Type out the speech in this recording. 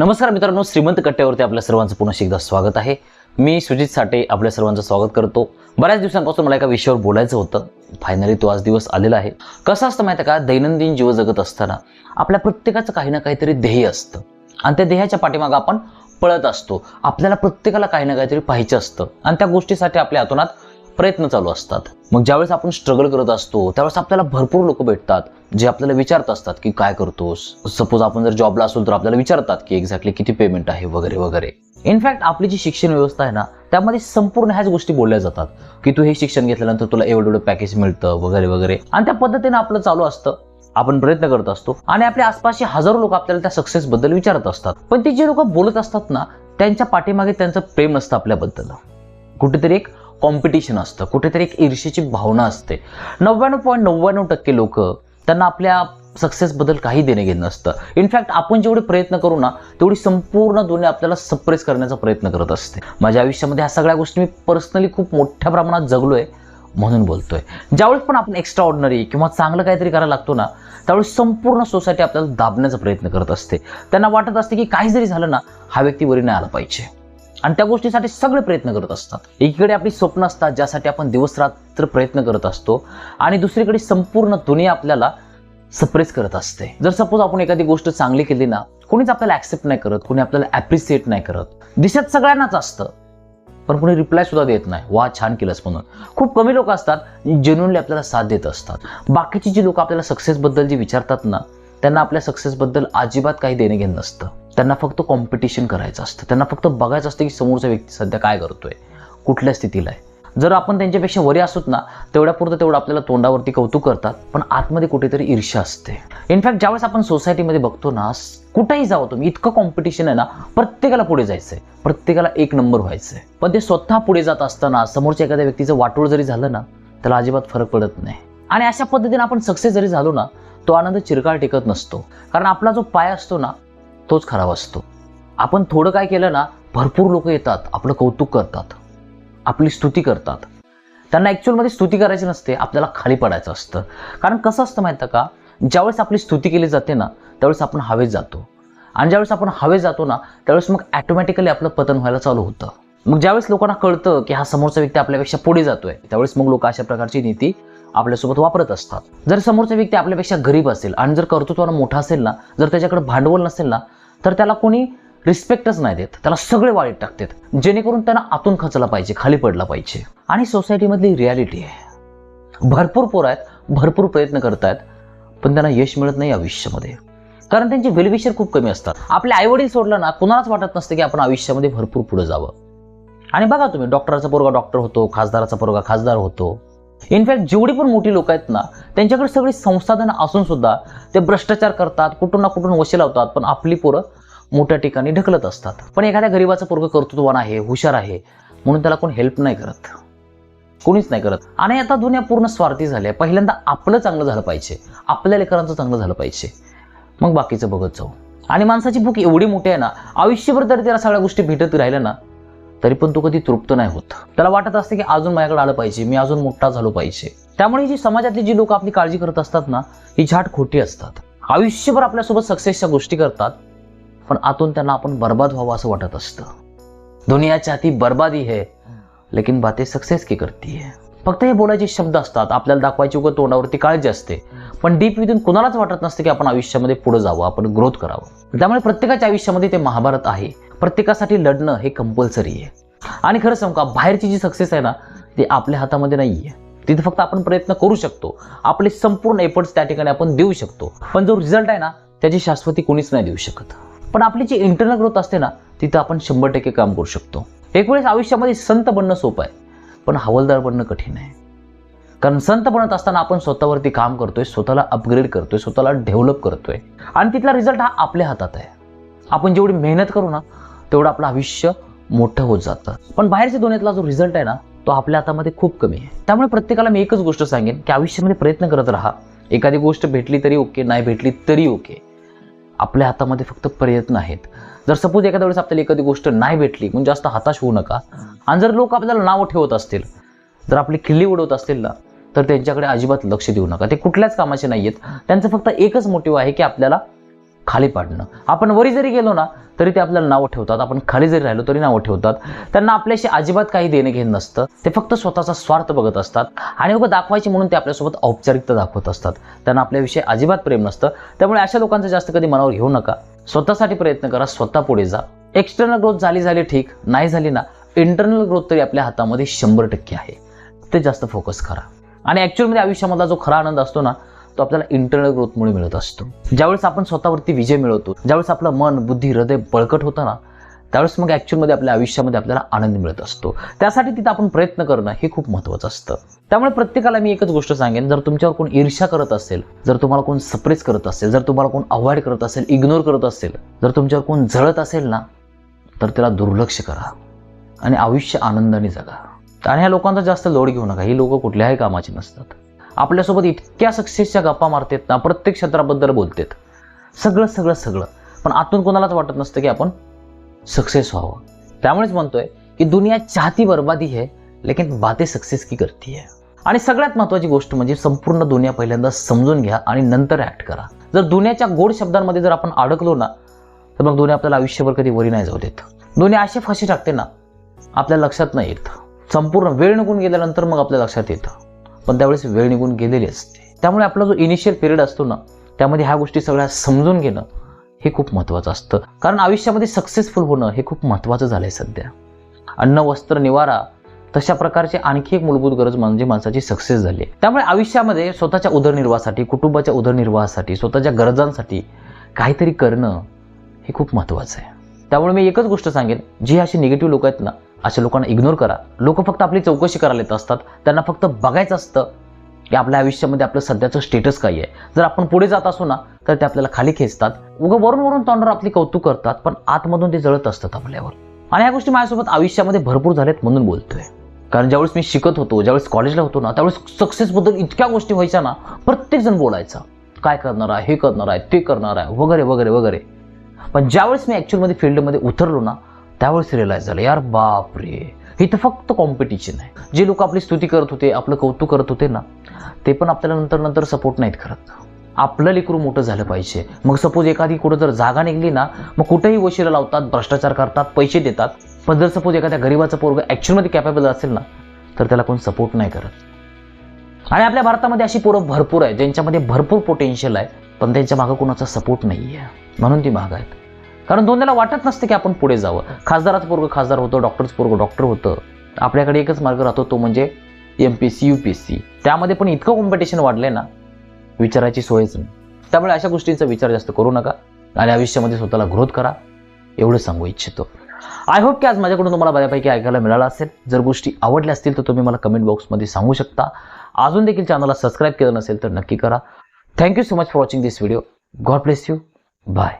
नमस्कार मित्रांनो श्रीमंत कट्ट्यावरती आपल्या सर्वांचं पुन्हा एकदा स्वागत आहे. मी सुजित साठे आपल्या सर्वांचं स्वागत करतो. बऱ्याच दिवसांपासून मला एका विषयावर बोलायचं होतं. फायनली तो आज दिवस आलेला आहे. कसं असतं माहिती आहे का? दैनंदिन जीव जगत असताना आपल्या प्रत्येकाचं काही ना काहीतरी ध्येय असतं. आणि त्या ध्येयाच्या पाठीमागं आपण पळत असतो. आपल्याला प्रत्येकाला काही ना काहीतरी पाहिजे असतं. आणि त्या गोष्टीसाठी आपल्या हातोनात प्रयत्न चालू असतात. मग ज्यावेळेस आपण स्ट्रगल करत असतो त्यावेळेस आपल्याला भरपूर लोक भेटतात जे आपल्याला विचारत असतात की काय करतोस? सपोज आपण जर जॉबला असू तर आपल्याला विचारतात की एक्झॅक्टली किती पेमेंट आहे? वगैरे वगैरे. इनफॅक्ट आपली जी शिक्षण व्यवस्था आहे ना त्यामध्ये संपूर्ण ह्याच गोष्टी बोलल्या जातात. की तू हे शिक्षण घेतल्यानंतर तुला एवढं एवढं पॅकेज मिळतं वगैरे वगैरे. आणि त्या पद्धतीने आपलं चालू असतं. आपण प्रयत्न करत असतो. आणि आपल्या आसपासचे हजारो लोक आपल्याला त्या सक्सेस बद्दल विचारत असतात. पण ते जे लोक बोलत असतात ना त्यांच्या पाठीमागे त्यांचं प्रेम नसतं आपल्याबद्दल. कुठेतरी एक कॉम्पिटिशन असतं. कुठेतरी एक ईर्षेची भावना असते. नव्याण्णव पॉईंट नव्याण्णव टक्के लोक त्यांना आपल्या सक्सेसबद्दल काही देणे घेणं नसतं. इनफॅक्ट आपण जेवढे प्रयत्न करू ना तेवढी संपूर्ण दुनिया आपल्याला सप्रेस करण्याचा प्रयत्न करत असते. माझ्या आयुष्यामध्ये ह्या सगळ्या गोष्टी मी पर्सनली खूप मोठ्या प्रमाणात जगलो आहे म्हणून बोलतोय. ज्यावेळेस पण आपण एक्स्ट्रा ऑर्डनरी किंवा चांगलं काहीतरी करायला लागतो ना त्यावेळेस संपूर्ण सोसायटी आपल्याला दाबण्याचा प्रयत्न करत असते. त्यांना वाटत असते की काही जरी झालं ना हा व्यक्ती वरी नाही आला पाहिजे. आणि त्या गोष्टीसाठी सगळे प्रयत्न करत असतात. एकीकडे आपली स्वप्न असतात ज्यासाठी आपण दिवस रात्र प्रयत्न करत असतो आणि दुसरीकडे संपूर्ण दुनिया आपल्याला सप्रेस करत असते. जर सपोज आपण एखादी गोष्ट चांगली केली ना कोणीच आपल्याला ऍक्सेप्ट नाही करत कोणी आपल्याला ॲप्रिसिएट नाही करत. दिसत सगळ्यांनाच असतं. पण कोणी रिप्लाय सुद्धा देत नाही. वा छान केलंस म्हणून. खूप कमी लोक असतात जेन्युनली आपल्याला साथ देत असतात. बाकीची जी लोक आपल्याला सक्सेसबद्दल जे विचारतात ना त्यांना आपल्या सक्सेसबद्दल अजिबात काही देणे घेणं नसतं. त्यांना फक्त कॉम्पिटिशन करायचं असतं. त्यांना फक्त बघायचं असतं की समोरचा व्यक्ती सध्या काय करतोय कुठल्या स्थितीला आहे. जर आपण त्यांच्यापेक्षा वरी असोत ना तेवढ्यापुरतं तेवढं आपल्याला तोंडावरती कौतुक करतात पण आतमध्ये कुठेतरी ईर्ष्या असते. इनफॅक्ट ज्यावेळेस आपण सोसायटीमध्ये बघतो ना कुठेही जावं तुम्ही इतकं कॉम्पिटिशन आहे ना प्रत्येकाला पुढे जायचंय. प्रत्येकाला एक नंबर व्हायचंय. पण ते स्वतः पुढे जात असताना समोरच्या एखाद्या व्यक्तीचं वाटोळ जरी झालं ना त्याला अजिबात फरक पडत नाही. आणि अशा पद्धतीने आपण सक्सेस जरी झालो ना तो आनंद चिरकाळ टिकत नसतो. कारण आपला जो पाय असतो ना तोच खराब असतो. आपण थोडं काय केलं ना भरपूर लोक येतात आपलं कौतुक करतात. आपली स्तुती करतात. त्यांना ॲक्च्युअलमध्ये स्तुती करायची नसते आपल्याला खाली पडायचं असतं. कारण कसं असतं माहितं का? ज्यावेळेस आपली स्तुती केली जाते ना त्यावेळेस आपण हवेत जातो. आणि ज्यावेळेस आपण हवेत जातो ना त्यावेळेस मग ॲटोमॅटिकली आपलं पतन व्हायला चालू होतं. मग ज्यावेळेस लोकांना कळतं की हा समोरचा व्यक्ती आपल्यापेक्षा पुढे जातोय त्यावेळेस मग लोक अशा प्रकारची नीती आपल्यासोबत वापरत असतात. जर समोरचा व्यक्ती आपल्यापेक्षा गरीब असेल आणि जर कर्तृत्वानं मोठा असेल ना जर त्याच्याकडे भांडवल नसेल ना तर त्याला कोणी रिस्पेक्टच नाही देत. त्याला सगळे वाईट टाकतात. जेणेकरून त्यांना आतून खचला पाहिजे खाली पडला पाहिजे. आणि सोसायटीमधली रियालिटी आहे. भरपूर पोरं आहेत भरपूर प्रयत्न करतायत पण त्यांना यश मिळत नाही आयुष्यामध्ये. कारण त्यांचे वेलविशर खूप कमी असतात. आपले आईवडील सोडलं ना कुणालाच वाटत नसतं की आपण आयुष्यामध्ये भरपूर पुढे जावं. आणि बघा तुम्ही डॉक्टरचा पोरगा डॉक्टर होतो खासदाराचा पोरगा खासदार होतो. इनफॅक्ट जेवढी पण मोठी लोक आहेत ना त्यांच्याकडे सगळी संसाधनं असून सुद्धा ते भ्रष्टाचार करतात कुठून ना कुठून वशी लावतात पण आपली पोरं मोठ्या ठिकाणी ढकलत असतात. पण एखाद्या गरीबाचं पोरग कर्तृत्वान आहे हुशार आहे म्हणून त्याला कोण हेल्प नाही करत. कोणीच नाही करत. आणि आता दुनिया पूर्ण स्वार्थी झाल्या पहिल्यांदा आपलं चांगलं झालं पाहिजे. आपल्या लेकरांचं चांगलं झालं पाहिजे. मग बाकीचं बघत जाऊ. आणि माणसाची भूक एवढी मोठी आहे ना आयुष्यभर जरी त्याला सगळ्या गोष्टी भेटत राहिल्या ना तरी पण तो कधी तृप्त नाही होत. त्याला वाटत असते की अजून माझ्याकडे आलं पाहिजे मी अजून मोठा झालो पाहिजे. त्यामुळे जी समाजातली जी लोक आपली काळजी करत असतात ना ही झाट खोटी असतात. आयुष्यभर आपल्यासोबत सक्सेसच्या गोष्टी करतात पण आतून त्यांना आपण बर्बाद व्हावं असं वाटत असतं. दुनिया चाहती बर्बादी है लेकिन बाते सक्सेस की करती है. फक्त हे बोलायचे शब्द असतात आपल्याला दाखवायची उगं तोंडावरती काळजी असते. पण डीप विधून कुणालाच वाटत नसते की आपण आयुष्यामध्ये पुढे जावं आपण ग्रोथ करावं. त्यामुळे प्रत्येकाच्या आयुष्यामध्ये ते महाभारत आहे. प्रत्येकासाठी लढणं हे कंपल्सरी आहे. आणि खरं सांगू का बाहेरची जी सक्सेस आहे ना ती आपल्या हातामध्ये नाही आहे तिथे फक्त आपण प्रयत्न करू शकतो. आपले संपूर्ण एफर्ट्स त्या ठिकाणी आपण देऊ शकतो. पण जो रिझल्ट आहे ना त्याची शाश्वती कोणीच नाही देऊ शकत. पण आपली जी इंटरनल ग्रोथ असते ना तिथं आपण शंभर टक्के काम करू शकतो. एक वेळेस आयुष्यामध्ये संत बनणं सोपं आहे पण हवालदार बनणं कठीण आहे. कारण संत बनत असताना आपण स्वतःवरती काम करतोय स्वतःला अपग्रेड करतोय स्वतःला डेव्हलप करतोय. आणि तिथला रिझल्ट हा आपल्या हातात आहे. आपण जेवढी मेहनत करू ना तेवढं आपलं आयुष्य मोठं होत जातं. पण बाहेरच्या दोन्हीतला जो रिझल्ट आहे ना तो आपल्या हातामध्ये खूप कमी आहे. त्यामुळे प्रत्येकाला मी एकच गोष्ट सांगेन की आयुष्यामध्ये प्रयत्न करत राहा. एखादी गोष्ट भेटली तरी ओके नाही भेटली तरी ओके. आपल्या हातामध्ये फक्त प्रयत्न आहेत. जर सपोज एखाद्या वेळेस आपल्याला एखादी गोष्ट नाही भेटली म्हणजे जास्त हताश होऊ नका. आणि जर लोक आपल्याला नावं ठेवत असतील जर आपली खिल्ली उडवत असतील ना तर त्यांच्याकडे अजिबात लक्ष देऊ नका. ते कुठल्याच कामाचे नाही आहेत त्यांचं फक्त एकच मोटिव्ह आहे की आपल्याला खाली पाडणं. आपण वरी जरी गेलो ना तरी ते आपल्याला नावं ठेवतात. आपण खाली जरी राहिलो तरी नावं ठेवतात. त्यांना आपल्याशी अजिबात काही देणे घेणं नसतं. ते फक्त स्वतःचा स्वार्थ बघत असतात. आणि उभं दाखवायचे म्हणून ते आपल्यासोबत औपचारिकता दाखवत असतात. त्यांना आपल्याविषयी अजिबात प्रेम नसतं. त्यामुळे अशा लोकांचं जास्त कधी मनावर घेऊ नका. स्वतःसाठी प्रयत्न करा स्वतः पुढे जा. एक्सटर्नल ग्रोथ झाली झाली ठीक. नाही झाली ना इंटरनल ग्रोथ तरी आपल्या हातामध्ये शंभर टक्के आहे. ते जास्त फोकस करा. आणि ॲक्च्युअलमध्ये आयुष्यामधला जो खरा आनंद असतो ना तो आपल्याला इंटरनल ग्रोथमुळे मिळत असतो. ज्यावेळेस आपण स्वतःवरती विजय मिळवतो ज्यावेळेस आपलं मन बुद्धी हृदय बळकट होतं ना त्यावेळेस मग ॲक्च्युअलमध्ये आपल्या आयुष्यामध्ये आपल्याला आनंद मिळत असतो. त्यासाठी तिथं आपण प्रयत्न करणं हे खूप महत्त्वाचं असतं. त्यामुळे प्रत्येकाला मी एकच गोष्ट सांगेन जर तुमच्यावर कोण ईर्ष्या करत असेल जर तुम्हाला कोण सप्रेस करत असेल जर तुम्हाला कोण अवॉइड करत असेल इग्नोर करत असेल जर तुमच्यावर कोण जळत असेल ना तर त्याला दुर्लक्ष करा आणि आयुष्य आनंदाने जगा. आणि ह्या लोकांचा जास्त लोड घेऊ नका ही लोक कुठल्याही कामाची नसतात. आपल्यासोबत इतक्या सक्सेसच्या गप्पा मारतात ना प्रत्येक क्षेत्राबद्दल बोलतात. सगळं सगळं सगळं. पण आतून कोणालाच वाटत नसतं की आपण सक्सेस व्हावं. त्यामुळेच म्हणतोय की दुनिया चाहती बर्बादी है लेकिन बाते सक्सेस की करती है आणि सगळ्यात महत्त्वाची गोष्ट म्हणजे संपूर्ण दुनिया पहिल्यांदा समजून घ्या आणि नंतर ॲक्ट करा. जर दुनियाच्या गोड शब्दांमध्ये जर आपण अडकलो ना तर मग दुनिया आपल्याला आयुष्यभर कधी वरी नाही जाऊ देत. दुनिया असे फाशी टाकते ना आपल्या लक्षात नाही येत. संपूर्ण वेळ निघून गेल्यानंतर मग आपल्या लक्षात येतं. पण त्यावेळेस वेळ निघून गेलेली असते. त्यामुळे आपला जो इनिशियल पिरियड असतो ना त्यामध्ये ह्या गोष्टी सगळ्या समजून घेणं हे खूप महत्त्वाचं असतं. कारण आयुष्यामध्ये सक्सेसफुल होणं हे खूप महत्त्वाचं झालं आहे सध्या. अन्न वस्त्र निवारा तशा प्रकारची आणखी एक मूलभूत गरज म्हणजे माणसाची सक्सेस झाली. आहे. त्यामुळे आयुष्यामध्ये स्वतःच्या उदरनिर्वाहासाठी कुटुंबाच्या उदरनिर्वाहासाठी स्वतःच्या गरजांसाठी काहीतरी करणं हे खूप महत्त्वाचं आहे. त्यामुळे मी एकच गोष्ट सांगेन जी अशी निगेटिव्ह लोक आहेत ना अशा लोकांना इग्नोर करा. लोक फक्त आपली चौकशी करायला येत असतात. त्यांना फक्त बघायचं असतं की आपल्या आयुष्यामध्ये आपलं सध्याचं स्टेटस काय आहे. जर आपण पुढे जात असू ना तर ते आपल्याला खाली खेचतात. उगं वरून वरून तोंडावर आपली कौतुक करतात पण आतमधून ते जळत असतात आपल्यावर. आणि ह्या गोष्टी माझ्यासोबत आयुष्यामध्ये भरपूर झाल्यात म्हणून बोलतोय. कारण ज्यावेळेस मी शिकत होतो ज्यावेळेस कॉलेजला होतो ना त्यावेळेस सक्सेसबद्दल इतक्या गोष्टी व्हायच्या ना प्रत्येकजण बोलायचा. काय करणार आहे हे करणार आहे ते करणार आहे वगैरे वगैरे वगैरे. पण ज्यावेळेस मी ॲक्च्युअलमध्ये फील्डमध्ये उतरलो ना त्यावेळेस रिअलाइज झालं यार बाप रे हे तर फक्त कॉम्पिटिशन आहे. जे लोक आपली स्तुती करत होते आपलं कौतुक करत होते ना ते पण आपल्याला नंतर नंतर सपोर्ट नाहीत करत. आपलं लेकरू मोठं झालं पाहिजे. मग सपोज एखादी कुठं जर जागा निघली ना मग कुठेही वशिला लावतात भ्रष्टाचार करतात पैसे देतात. पण जर सपोज एखाद्या गरीबाचा पोरग ॲक्च्युअलमध्ये कॅपेबल असेल ना तर त्याला कोण सपोर्ट नाही करत. आणि आपल्या भारतामध्ये अशी पोरं भरपूर आहे ज्यांच्यामध्ये भरपूर पोटेन्शियल आहे पण त्यांच्या मागं कोणाचा सपोर्ट नाही आहे म्हणून ती मागं आहेत. कारण दोन्हीला वाटत नसतं की आपण पुढे जावं. खासदाराचं पोरग खासदार होतं डॉक्टरचं पोरग डॉक्टर होतं. आपल्याकडे एकच मार्ग राहतो तो म्हणजे M P C U P S C त्यामध्ये पण इतकं कॉम्पिटिशन वाढलंय ना विचाराची सोयच नाही. त्यामुळे अशा गोष्टींचा विचार जास्त करू नका आणि आयुष्यामध्ये स्वतःला ग्रोथ करा एवढं सांगू इच्छितो. आय होप की आज माझ्याकडून तुम्हाला बऱ्यापैकी ऐकायला मिळालं असेल. जर गोष्टी आवडल्या असतील तर तुम्ही मला कमेंट बॉक्समध्ये सांगू शकता. अजून देखील चॅनलला सबस्क्राईब केलं नसेल तर नक्की करा. Thank you so much for watching this video God bless you bye